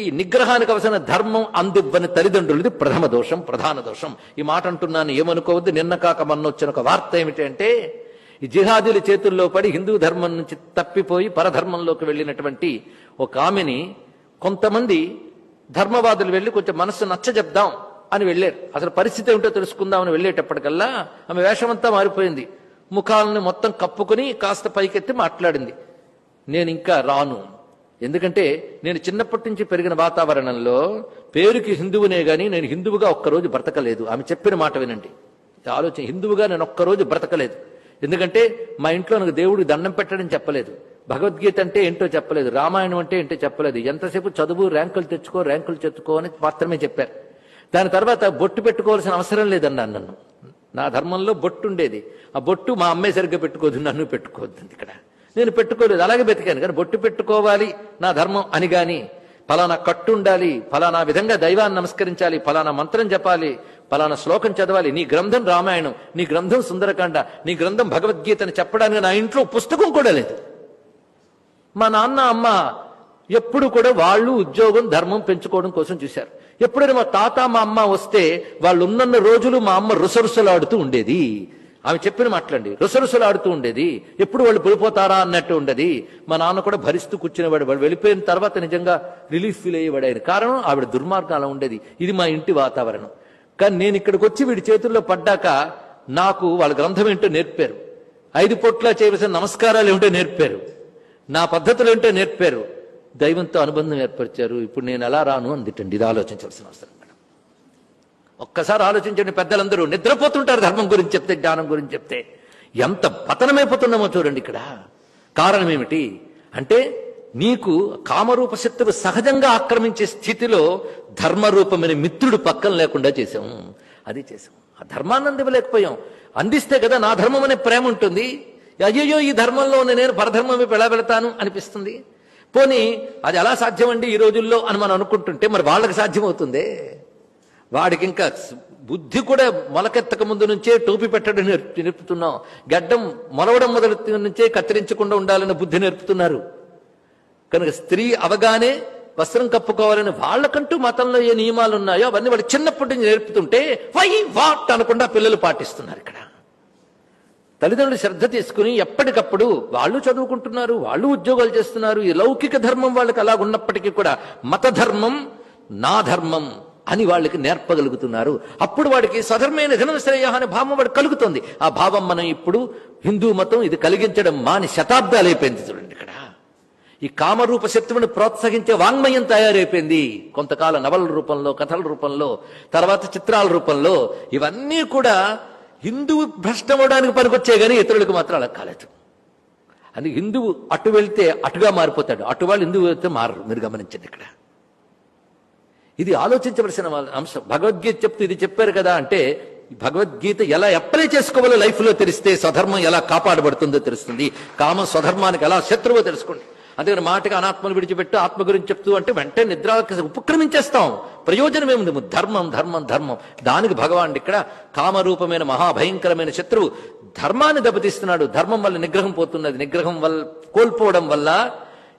ఈ నిగ్రహానికి అవసరమైన ధర్మం అందివ్వని తల్లిదండ్రులది ప్రథమ దోషం ప్రధాన దోషం. ఈ మాట అంటున్నాను ఏమనుకోవద్దు. నిన్న కాక మొన్న వచ్చిన ఒక వార్త ఏమిటంటే ఈ జిహాదుల చేతుల్లో పడి హిందూ ధర్మం నుంచి తప్పిపోయి పరధర్మంలోకి వెళ్ళినటువంటి ఒక ఆమెని కొంతమంది ధర్మవాదులు వెళ్ళి కొంచెం మనస్సు నచ్చజెప్దాం అని వెళ్ళారు. అసలు పరిస్థితి ఏమిటో తెలుసుకుందామని వెళ్ళేటప్పటికల్లా ఆమె వేషమంతా మారిపోయింది. ముఖాలను మొత్తం కప్పుకుని కాస్త పైకెత్తి మాట్లాడింది. నేను ఇంకా రాను. ఎందుకంటే నేను చిన్నప్పటి నుంచి పెరిగిన వాతావరణంలో పేరుకి హిందువునే గాని నేను హిందువుగా ఒక్కరోజు బ్రతకలేదు. ఆమె చెప్పిన మాట వినండి. ఆలోచన హిందువుగా నేను ఒక్కరోజు బ్రతకలేదు. ఎందుకంటే మా ఇంట్లో నాకు దేవుడికి దండం పెట్టడం చెప్పలేదు. భగవద్గీత అంటే ఏంటో చెప్పలేదు. రామాయణం అంటే ఏంటో చెప్పలేదు. ఎంతసేపు చదువు ర్యాంకులు తెచ్చుకో ర్యాంకులు తెచ్చుకో అని మాత్రమే చెప్పారు. దాని తర్వాత బొట్టు పెట్టుకోవాల్సిన అవసరం లేదన్నాను నన్ను. నా ధర్మంలో బొట్టు ఉండేది. ఆ బొట్టు మా అమ్మాయి సరిగ్గా పెట్టుకోదు నన్ను పెట్టుకోవద్దు ఇక్కడ. నేను పెట్టుకోలేదు అలాగే బతికాను. కానీ బొట్టు పెట్టుకోవాలి నా ధర్మం అని గాని ఫలానా కట్టు ఉండాలి ఫలానా విధంగా దైవాన్ని నమస్కరించాలి ఫలానా మంత్రం చెప్పాలి ఫలానా శ్లోకం చదవాలి నీ గ్రంథం రామాయణం నీ గ్రంథం సుందరకాండ నీ గ్రంథం భగవద్గీతని చెప్పడానికి నా ఇంట్లో పుస్తకం కూడా లేదు. మా నాన్న అమ్మ ఎప్పుడు కూడా వాళ్ళు ఉద్యోగం ధర్మం పెంచుకోవడం కోసం చూశారు. ఎప్పుడైనా మా తాత మా అమ్మ వస్తే వాళ్ళు ఉన్నన్న రోజులు మా అమ్మ రుసరుసలాడుతూ ఉండేది. ఆమె చెప్పిన మాటలండి. రుసరుసలాడుతూ ఉండేది. ఎప్పుడు వాళ్ళు పడిపోతారా అన్నట్టు ఉండేది. మా నాన్న కూడా భరిస్తూ కూర్చునేవాడు. వాడు వెళ్ళిపోయిన తర్వాత నిజంగా రిలీఫ్ ఫీల్ అయ్యేవాడు ఆయన. కారణం ఆవిడ దుర్మార్గం అలా ఉండేది. ఇది మా ఇంటి వాతావరణం. కానీ నేను ఇక్కడికి వచ్చి వీడి చేతుల్లో పడ్డాక నాకు వాళ్ళ గ్రంథం ఏంటో నేర్పారు. ఐదు పొట్ల చేయవలసిన నమస్కారాలు ఏమిటో నేర్పారు. నా పద్ధతులు ఏంటో నేర్పారు. దైవంతో అనుబంధం ఏర్పరిచారు. ఇప్పుడు నేను ఎలా రాను? అందిటండి. ఇది ఆలోచించాల్సిన అవసరం. ఒక్కసారి ఆలోచించండి పెద్దలందరూ నిద్రపోతుంటారు ధర్మం గురించి చెప్తే జ్ఞానం గురించి చెప్తే. ఎంత పతనమైపోతున్నామో చూడండి ఇక్కడ. కారణం ఏమిటి? అంటే నీకు కామరూప సహజంగా ఆక్రమించే స్థితిలో ధర్మరూపమైన మిత్రుడు పక్కన లేకుండా చేశాము అది చేసాం ఆ ధర్మాన్ని అందివ్వలేకపోయాం. అందిస్తే కదా నా ధర్మం అనే ప్రేమ ఉంటుంది. అయ్యయ్యో ఈ ధర్మంలో నేను పరధర్మం వైపు ఎలా వెళతాను అనిపిస్తుంది. పోనీ అది ఎలా సాధ్యమండి ఈ రోజుల్లో అని మనం అనుకుంటుంటే మరి వాళ్ళకి సాధ్యమవుతుందే? వాడికి ఇంకా బుద్ధి కూడా మొలకెత్తక ముందు నుంచే టోపీ పెట్టడం నేర్పు నేర్పుతున్నాం. గడ్డం మొలవడం మొదలు నుంచే కత్తిరించకుండా ఉండాలని బుద్ధి నేర్పుతున్నారు. కనుక స్త్రీ అవగానే వస్త్రం కప్పుకోవాలని వాళ్ళకంటూ మతంలో ఏ నియమాలు ఉన్నాయో అవన్నీ వాళ్ళు చిన్నప్పటి నుంచి నేర్పుతుంటే వై వాట్ అనకుండా పిల్లలు పాటిస్తున్నారు ఇక్కడ. తల్లిదండ్రులు శ్రద్ధ తీసుకుని ఎప్పటికప్పుడు వాళ్ళు చదువుకుంటున్నారు వాళ్ళు ఉద్యోగాలు చేస్తున్నారు. ఈ లౌకిక ధర్మం వాళ్ళకి అలా ఉన్నప్పటికీ కూడా మత ధర్మం నా ధర్మం అని వాళ్ళకి నేర్పగలుగుతున్నారు. అప్పుడు వాడికి సధర్మైన ధనశ్రేయ అనే భావం వాడు కలుగుతుంది. ఆ భావం మనం ఇప్పుడు హిందూ మతం ఇది కలిగించడం మాని శతాబ్దాలు అయిపోయింది చూడండి ఇక్కడ. ఈ కామరూప శత్రువుని ప్రోత్సహించే వాంగ్మయం తయారైపోయింది. కొంతకాల నవల రూపంలో కథల రూపంలో తర్వాత చిత్రాల రూపంలో ఇవన్నీ కూడా హిందువు భ్రష్టమవడానికి పనికొచ్చే కానీ ఇతరులకు మాత్రం అలా కాలేదు. అని హిందువు అటు వెళ్తే అటుగా మారిపోతాడు. అటు వాళ్ళు హిందువు వెళ్తే మారరు. మీరు గమనించండి ఇక్కడ. ఇది ఆలోచించవలసిన అంశం. భగవద్గీత చెప్తూ ఇది చెప్పారు కదా అంటే భగవద్గీత ఎలా అప్లై చేసుకోవాలో లైఫ్లో తెలిస్తే స్వధర్మం ఎలా కాపాడబడుతుందో తెలుస్తుంది. కామ స్వధర్మానికి ఎలా శత్రువో తెలుసుకోండి. అందుకని మాటగా అనాత్మను విడిచిపెట్టు ఆత్మ గురించి చెప్తూ అంటే వెంటనే నిద్ర ఉపక్రమించేస్తాం. ప్రయోజనం ఏముంది? ధర్మం ధర్మం ధర్మం. దానికి భగవాన్ ఇక్కడ కామరూపమైన మహాభయంకరమైన శత్రువు ధర్మాన్ని దెబ్బతీస్తున్నాడు. ధర్మం వల్ల నిగ్రహం పోతున్నది. నిగ్రహం వల్ల కోల్పోవడం వల్ల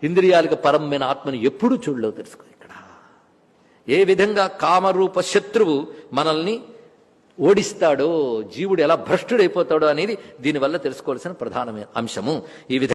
ఇంద్రియాలకు పరమైన ఆత్మని ఎప్పుడు చూడలేవు తెలుసుకో ఏ విధంగా కామరూప శత్రువు మనల్ని ఓడిస్తాడో జీవుడు ఎలా భ్రష్టుడైపోతాడో అనేది దీనివల్ల తెలుసుకోవాల్సిన ప్రధానమైన అంశము. ఈ విధంగా